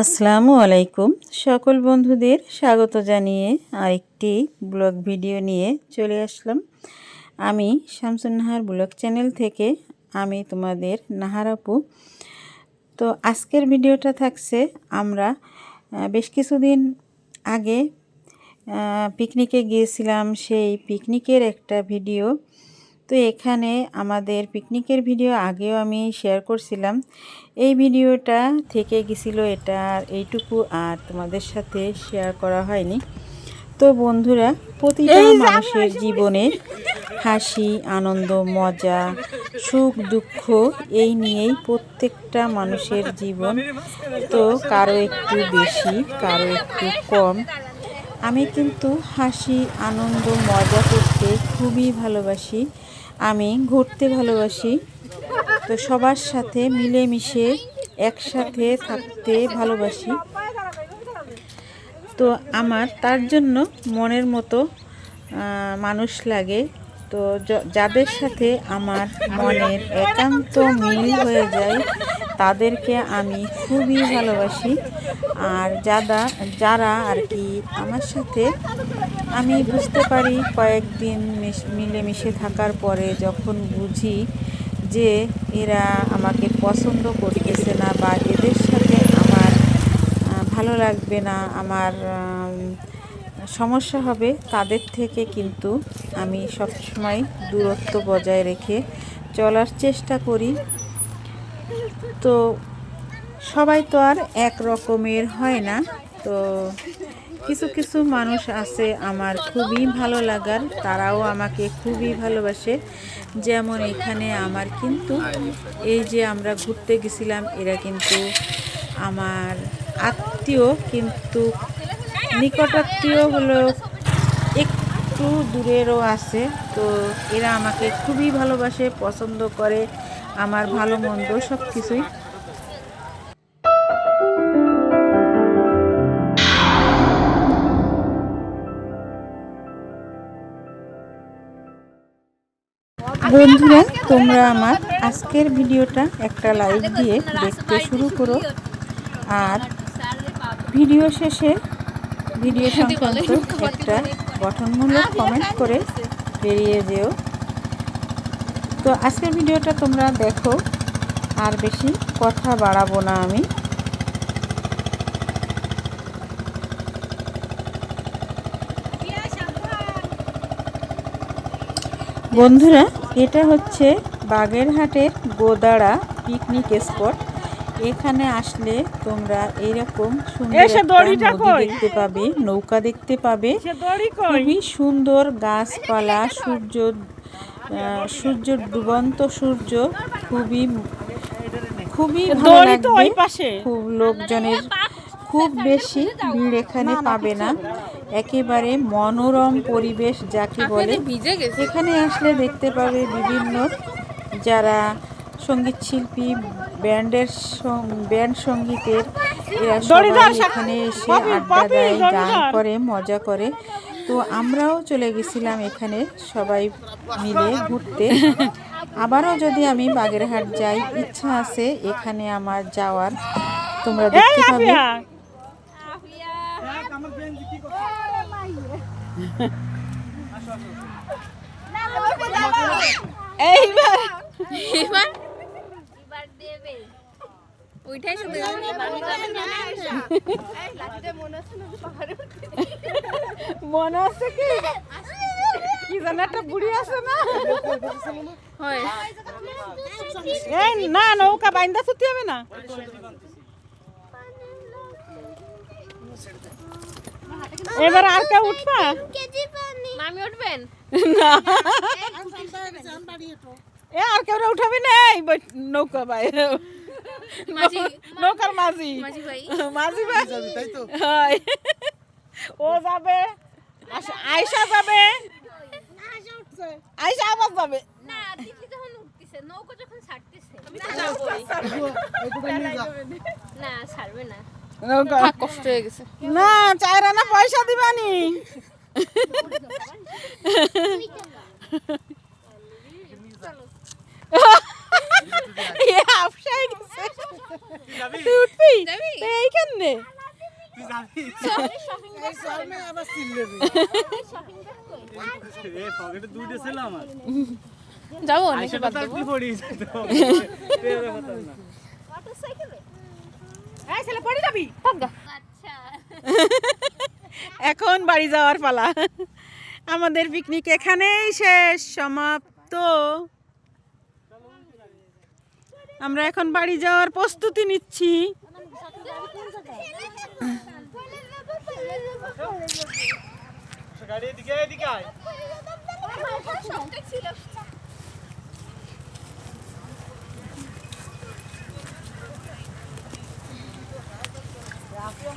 আসসালামু আলাইকুম। সকল বন্ধুদের স্বাগত জানিয়ে আরেকটি ব্লগ ভিডিও নিয়ে চলে আসলাম। আমি শামসুন্নাহার ব্লগ চ্যানেল থেকে আমি তোমাদের নাহার আপু। তো আজকের ভিডিওটা থাকছে আমরা বেশ কিছুদিন আগে পিকনিকে গিয়েছিলাম। সেই পিকনিকের একটা ভিডিও তো এখানে আমাদের পিকনিকের ভিডিও আগেও আমি শেয়ার করছিলাম। এই ভিডিওটা থেকে গেছিল এটা আর এইটুকু আর তোমাদের সাথে শেয়ার করা হয়নি। তো বন্ধুরা প্রতিটা মানুষের জীবনে হাসি আনন্দ মজা সুখ দুঃখ এই নিয়েই প্রত্যেকটা মানুষের জীবন। তো কারও একটু বেশি কারও একটু কম। আমি কিন্তু হাসি আনন্দ মজা করতে খুবই ভালোবাসি। আমি ঘুরতে ভালোবাসি। তো সবার সাথে মিলেমিশে একসাথে থাকতে ভালোবাসি। তো আমার তার জন্য মনের মতো মানুষ লাগে। তো যাদের সাথে আমার মনের একান্ত মিল হয়ে যায়, তাদেরকে আমি খুবই ভালোবাসি। আর যারা যারা আর কি আমার সাথে আমি বুঝতে পারি কয়েকদিন মিশ- মিলেমিশে থাকার পরে যখন বুঝি যে এরা আমাকে পছন্দ করতেছে না বা এদের সাথে আমার ভালো লাগবে না, আমার সমস্যা হবে, তাদের থেকে কিন্তু আমি সবসময় দূরত্ব বজায় রেখে চলার চেষ্টা করি। তো সবাই তো আর এক রকমের হয় না। তো কিছু কিছু মানুষ আছে আমার খুবই ভালো লাগার, তারাও আমাকে খুবই ভালোবাসে। যেমন এখানে আমার কিন্তু এই যে আমরা ঘুরতে গেছিলাম, এরা কিন্তু আমার আত্মীয় কিন্তু নিকটাত্মীয় হলো একটু দূরেরও আছে, তো এরা আমাকে খুবই ভালোবাসে, পছন্দ করে, আমার ভালো মন্দ সব কিছুই বন্ধুরা তোমরা আমার আজকের ভিডিওটা একটা লাইক দিয়ে দেখতে শুরু করো। আর ভিডিও শেষে ভিডিও সংক্রান্ত একটা গঠনমূলক কমেন্ট করে বেরিয়ে যেও। তো আজকের ভিডিওটা তোমরা দেখো আর বেশি কথা বাড়াবো না আমি। বন্ধুরা এটা হচ্ছে বাগেরহাটের গোদাড়া পিকনিক স্পট এখানে আসলে তোমরা এইরকম সুন্দর দেখতে পাবে নৌকা দেখতে পাবে। খুবই সুন্দর গাছপালা সূর্য আহ, সূর্য ডুবন্ত সূর্য খুবই খুবই ভালো লাগবে। খুব লোকজনের খুব বেশি ভিড় এখানে পাবে না। একেবারে মনোরম পরিবেশ যাকে বলে। এখানে আসলে দেখতে পাবে বিভিন্ন যারা সংগীত শিল্পী ব্যান্ডের সং- ব্যান্ড সঙ্গীতের এরা সবাই এখানে এসে আড্ডা দেয় গান করে মজা করে। তো আমরাও চলে গেছিলাম এখানে সবাই মিলে ঘুরতে। আবারও যদি আমি বাগেরহাট যাই ইচ্ছা আছে এখানে আমার যাওয়ার। তোমরা দেখতে পাবে। এইবার। ওইটাই শুধু মনে আছে কি? কি জানো একটা বুড়ি আছে না? হয়। এই না নৌকা বাইন্দা ছুটি হবে না? এবার আর কেউ উঠবা মামি উঠবেন না এ আর কেউ উঠাবি না এই বই- নৌকা মাঝি নৌকার মাঝি মাঝি ভাই মাঝি ভাই হয়। ও যাবে আয়শা যাবে আয়শা আবার যাবে না যখন উঠতেছে নৌকো যখন ছাড়তেছে না ছাড়বে না কষ্ট হয়ে গেছে। না চার আনা পয়সা দিবানি। এইখান? যাবি? শপিং এই ছেলে পড়ে যাবি? আচ্ছা। এখন বাড়ি যাওয়ার পালা। আমাদের পিকনিক এখানেই শেষ সমাপ্ত। আমরা এখন বাড়ি যাওয়ার প্রস্তুতি নিচ্ছি। গাড়ি এদিকে এদিকে আয় রাফি আমার গেঞ্জিটা কি করল একবার ঢুকে দিয়ে দাও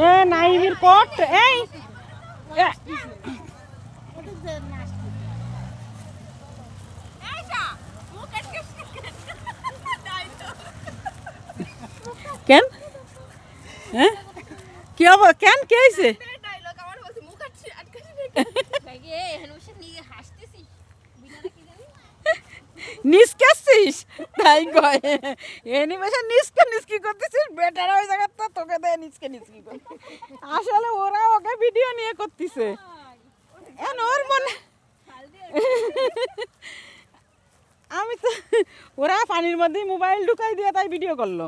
এ নাইবির কোট এই কেন হ্যাঁ কি হব কেন কে হয়েছে নিষ্কাসছিস তাই কয় এনি বসে নিষ্কা নিষ্কি করতেছিস বেটার ওই জায়গা নিষ্কি করে আসলে ওরা ওকে ভিডিও নিয়ে করতেছে। এন ওর মনে আমি তো ওরা পানির মধ্যে মোবাইল ঢুকাই দিয়ে তাই ভিডিও করল।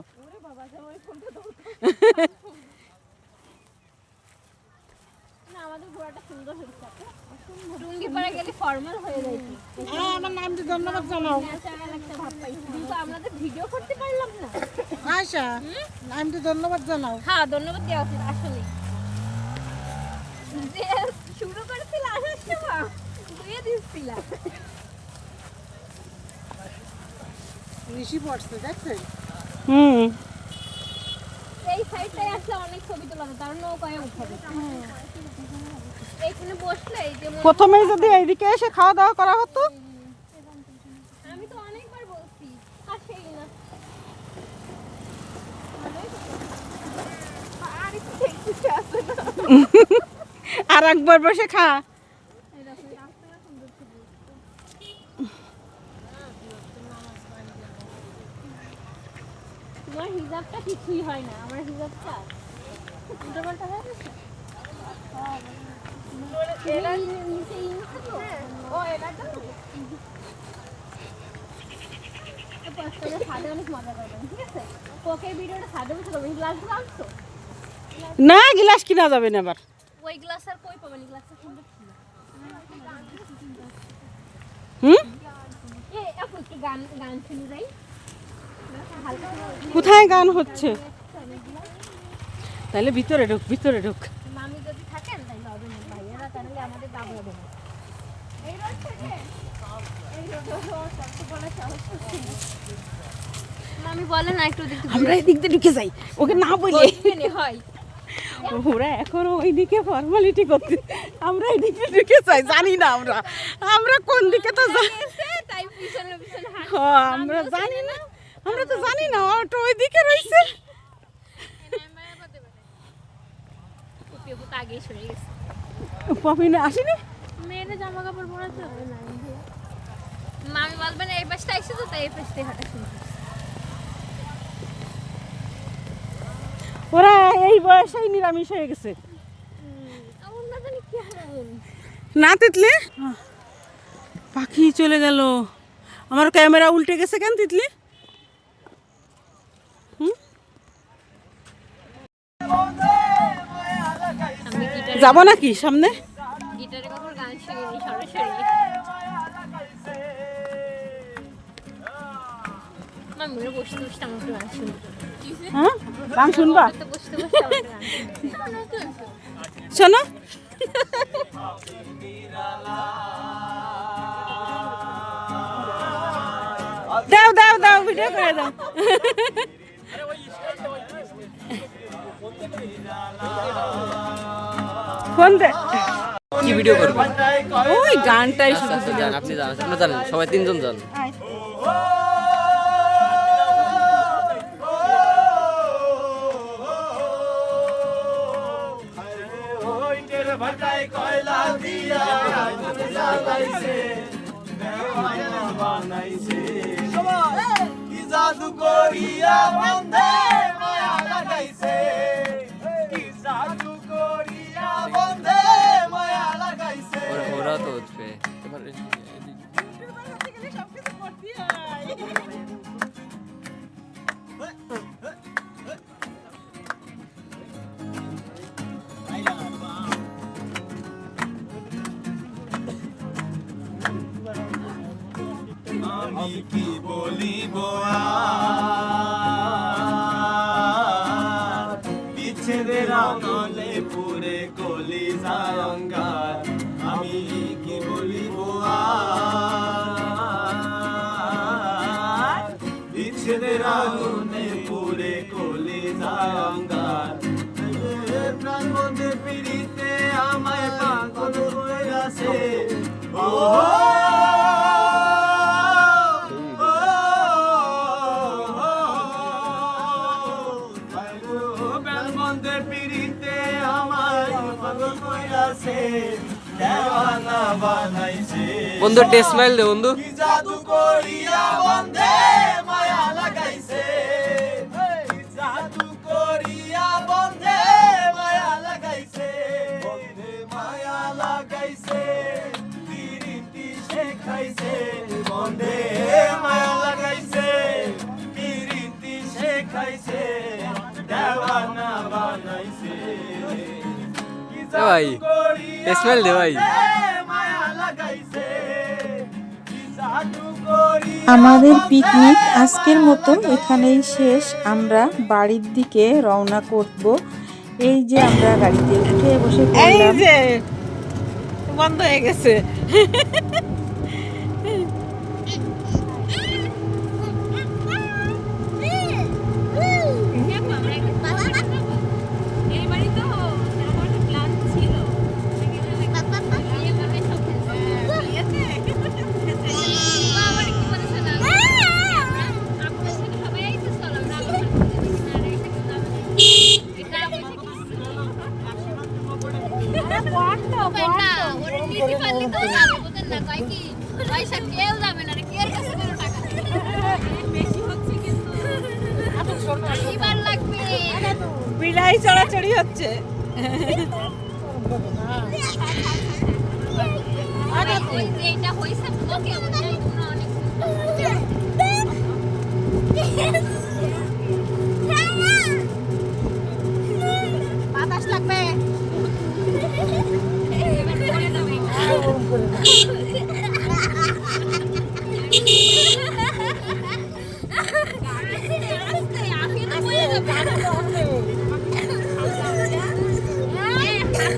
আমাদের ঘোড়াটা সুন্দর হয়েছে। টুঙ্গি পরে গেলে ফর্মাল হয়ে যাইছি আমার নামটি ধন্যবাদ জানাও। কিন্তু আমরা তো ভিডিও করতে পারলাম না। আয়সা নামটি ধন্যবাদ জানাও। হ্যাঁ ধন্যবাদ দেওয়া উচিত আসলে। যে শুরু করেছিল আসার সময় ধুয়ে দিচ্ছিলাম ঋষি পড়ছে দেখছেন? হুম। এই সাইডটায় আসলে অনেক ছবি তোলা যায় কারণ নৌকায় উঠাবে। এইখানে বসলে এই যে প্রথমেই যদি এইদিকে এসে খাওয়া দাওয়া করা হতো? আমি তো অনেকবার বলছি আসেই না। আর একবার বসে খা। তোমার হিজাবটা কিছুই হয় না আমার হিজাবটা উল্টো পাল্টা হয়ে গেছে? না গ্লাস কিনা যাবে না আবার। ওই গ্লাস আর কই পাবেন? গ্লাসটা হুম? কোথায় গান হচ্ছে? তাহলে ভিতরে ঢুক ভিতরে ঢুক মামি যদি থাকেন তাহলে হবে না তাহলে আমাদের দাম হবে না। এই রোড থেকে এই রোড মামি বলে না একটু আমরা এদিক দিয়ে ঢুকে যাই ওকে না বলে। হয়। ওরা এখনও ওইদিকে ফর্মালিটি করতে আমরা এদিকে ঢুকে যাই জানি না আমরা। আমরা কোন দিকে তো যা- তাই পিছনে পিছনে হাঁট হ, আমরা জানি না। আমরা তো জানি না অটো ওইদিকে রয়েছে। পেপু সরে গেছে। পপিনে আসেনি? মেয়েরা জামা কাপড় পরাতে হবে না মামি বলবেন এই পাশটা এসে তো তাই এই পাশটাই হাঁটা ওরা এই বয়সেই নিরামিষ হয়ে গেছে। না না তিতলি? পাখি চলে গেল। আমার ক্যামেরা উল্টে গেছে কেন তিতলি? যাব নাকি সামনে? গান হ্যাঁ? শুনবা? শোনো। দাও দাও দাও ভিডিও করে দাও। ফোন দে। কি ভিডিও করবে? ওই গানটাই আচ্ছা শুধু আচ্ছা যান আপনি যান আপনি জানেন সবাই তিনজন ভাটায় কয়লা দিয়া বানাইছে কি জাদু করিয়া বন্ধে আমি কি বলিব বিচ্ছেদের আমলে পুরে কলি জায়ঙ্গার আমি কি বলিব বিচ্ছেদের আগুনে পুরে কলি জায়ঙ্গার প্রাণ মধ্যে পিড়িতে আমায় পাগল হয়ে আছে ও বন্ধু একটা স্মাইল দে বন্ধু। জাদু করিয়া বন্ধে মায়া লাগাইছে। জাদু করিয়া বন্ধে মায়া লাগাইছে। বন্ধে মায়া লাগাইছে পিরিতি শেখাইছে। বন্ধে মায়া লাগাইছে পিরিতি শেখাইছে দেওয়ানা বানাইছে। ভাই, জাদু দে ভাই। আমাদের পিকনিক আজকের মতো এখানেই শেষ। আমরা বাড়ির দিকে রওনা করব। এই যে আমরা গাড়িতে উঠে বসে পড়লাম। বন্ধ হয়ে গেছে। বিলাই চড়াচড়ি হচ্ছে বাতাস লাগবে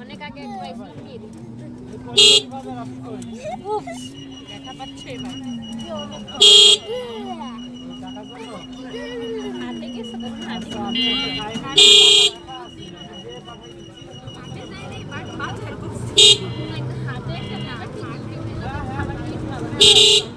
অনেক আগে দেখা পাচ্ছে এবার হাতে গেছে হাতে Beep.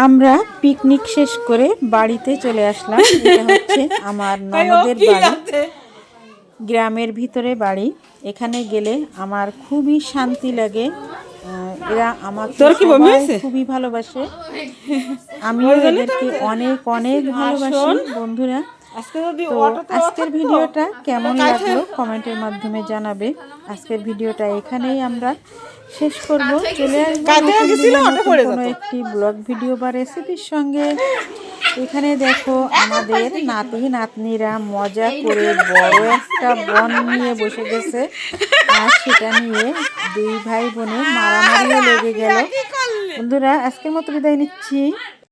আমরা পিকনিক শেষ করে বাড়িতে চলে আসলাম। এটা হচ্ছে আমার ননদের বাড়ি। গ্রামের ভিতরে বাড়ি। এখানে গেলে আমার খুবই শান্তি লাগে। এরা আমাকে খুবই ভালোবাসে। আমি এদেরকে অনেক অনেক ভালোবাসি বন্ধুরা। আজকে যদি তো আজকের ভিডিওটা কেমন লাগল কমেন্টের মাধ্যমে জানাবে। আজকের ভিডিওটা এখানেই আমরা শেষ করব চলে আসব কোনো একটি ব্লগ ভিডিও বা রেসিপির সঙ্গে। এখানে দেখো আমাদের নাতি নাতনিরা মজা করে বড় একটা বন নিয়ে বসে গেছে। আর সেটা নিয়ে দুই ভাই বোনের মারামারিও লেগে গেল। বন্ধুরা আজকের মতো বিদায় নিচ্ছি।